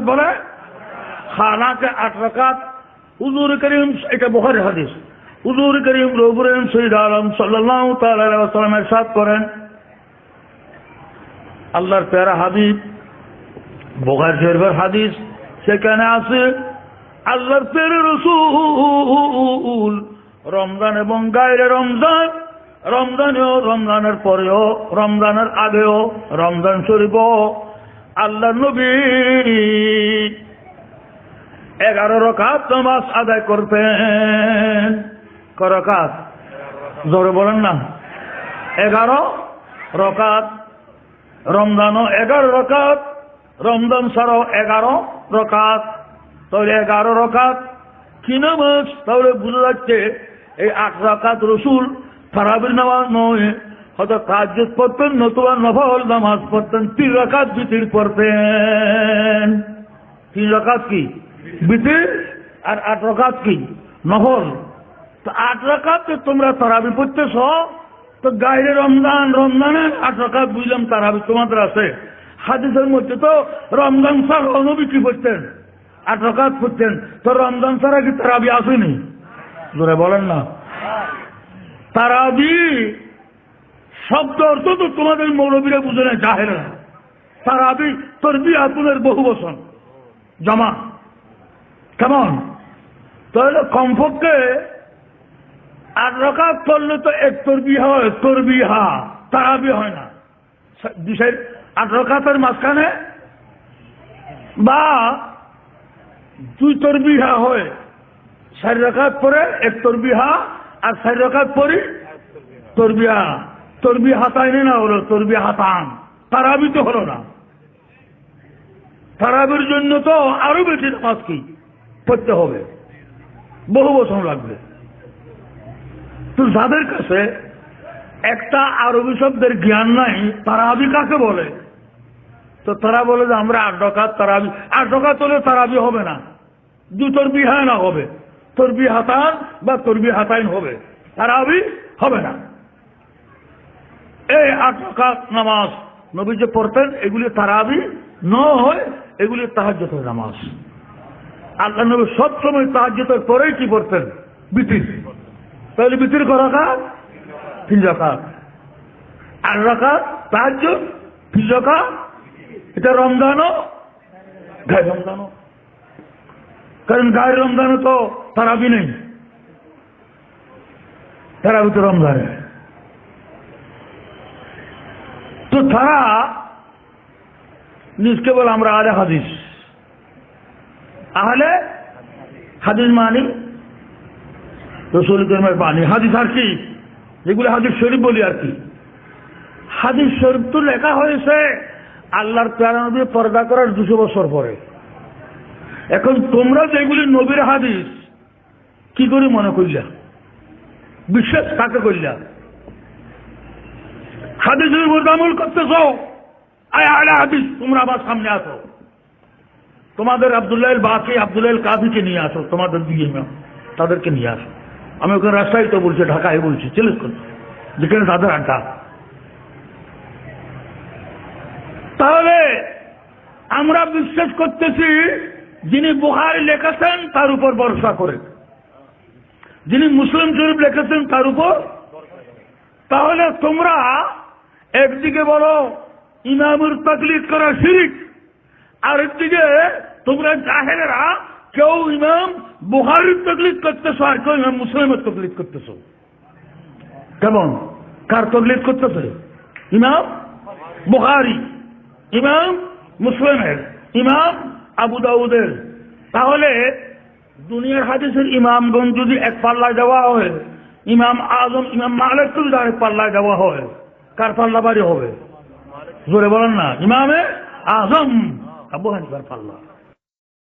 বলে খানাকে আট রাকাত, হুজুর করিম, এটা হাদিস। হুজুর করিম রবুরেন আলম সাথ করেন, আল্লাহর হাবিব বোখার শরীফের হাদিস সেখানে আছে, আল্লাহর প্যারে রসুল, রমজান এবং গায়ের রমজান, রমজানেও রমজানের পরেও, রমজানের আগেও রমজান শরীফও আল্লাহ নবী। এগারো রকাত নামাজ আদায় করতেন করকাত জোরে বলেন না। এগারো রকাত। রমজানও এগারো রকাত। রমজান ছাড়াও এগারো রকাত। তাহলে এগারো রকাত কি নামাজ? তাহলে বুঝা যাচ্ছে এই আট রাকাত রসুল তারাবির নামাজ নয়। হয়তো কাজ পড়তেন, নতুবা নফল নামাজ পড়তেন। তিন রাকাত বিতির পড়তেন। তিন রাকাত কি? বিতির আর আট রাকাত কি? নফল। তো আট রাকাত তোমরা তারাবি পড়তেছ। তো গাইরে রমজান, রমজানের আট রাকাত বুঝলাম তারাবি তোমাদের আছে। হাদিসের মধ্যে তো রমজান স্যার অনবী কি করতেন, আট রাকাত পড়তেন। তো রমজান ছাড়া কি তারাবি আসেনি? বলেন না। তারাবি শব্দ অর্থ তো তোমাদের মৌলবীরা বুঝে না জাহেরা তারাবি তোর বিয়াতুনের বহু বসন জমা। কেমন? তাহলে কমপক্ষে আট রকাত করলে তো এক তরবি হয় তরবি হা তারাবি হয় না। বিষয়ের আট রকাতের মাঝখানে বা দুই তরবিহা হয়। চার রকাত পরে এক তরবিহা, আর চার রকাত পরে তরবিহা। তরবি হাতাইনি না হলো, তরবি হাতান। তারাবি তো হলো না। তারাবির জন্য তো আরও বেশি নামাজ কি? পড়তে হবে। বহু বছর লাগবে। তো যাদের কাছে একটা আরবি শব্দের জ্ঞান নাই, তারাবি কাকে বলে? তো তারা বলে যে, আমরা আট ডকাত তারাবি আট ডকাত হলে তারাবি হবে না। দু তরবি হ্যাঁ না হবে। তরবি হাতান বা তরবি হাতাইন হবে। তারাবি হবে না। এই আট রকাত নামাজ। নবী যে পড়তেন, এগুলি তারাবি ন হয় এগুলি তাহাজ্যতের নামাজ। আল্লাহ নবী সবসময় তাহাজ্যতের পরেই কি পড়তেন? বিতির। তাহলে বিতির তিন তাহাজ্য তিন এটা রমজানও, গায়ে রমজানও। কারণ গায়ের রমজানও তো তারাবি নেই। তারাবি তো রমজানে। তো তারা নিজকে বলে আমরা আলে হাদিস। আহলে হাদিস মানি? রসুল করিমের বাণী। হাদিস আর কি? যেগুলো হাদিস শরীফ বলি আর কি। হাদিস শরীফ তো লেখা হয়েছে আল্লাহর প্যারা নবী পর্দা করার দুশো বছর পরে। এখন তোমরা যেগুলি নবীর হাদিস, কি করে মনে করলা? বিশ্বাস কাকে করলা? হাদিসের উপর আমল করতেছ? আয় আলে হাদিস, তোমরা আবার সামনে আসো। তোমাদের আবদুল্লাহ বাকি আবদুল্লাহ কাদিকে নিয়ে আসো, তোমাদের দিকে তাদেরকে নিয়ে আসো। আমি ওখানে রাস্তায় তো বলছি, ঢাকায় বলছি চলে যেখানে তাদের আড্ডা। তাহলে আমরা বিশ্বাস করতেছি, যিনি বুহারি লেখেছেন, তার উপর ভরসা করে। যিনি মুসলিম শরীফ লিখেছেন, তার উপর। তাহলে তোমরা একদিকে বলো ইমামের তকলিফ করা শিরিক আর একদিকে তোমরা জাহেরা কেউ ইমাম বুহারির তকলিফ করতেছ আর কেউ ইমাম মুসলিমের তকলিফ করতেছ। কেমন? কার তকলিফ করতেছে? ইমাম বুহারি ইমাম মুসলিমের, ইমাম আবু দাউদের। তাহলে দুনিয়ার হাদিসের ইমামগঞ্জ যদি এক পাল্লায় দেওয়া হয়, ইমাম আজম, ইমাম মালিক যদি এক পাল্লায় দেওয়া হয় কার পাল্লা বাড়ি হবে। জোরে বলেন না। ইমামে আজম আবু হানিফার পাল্লা।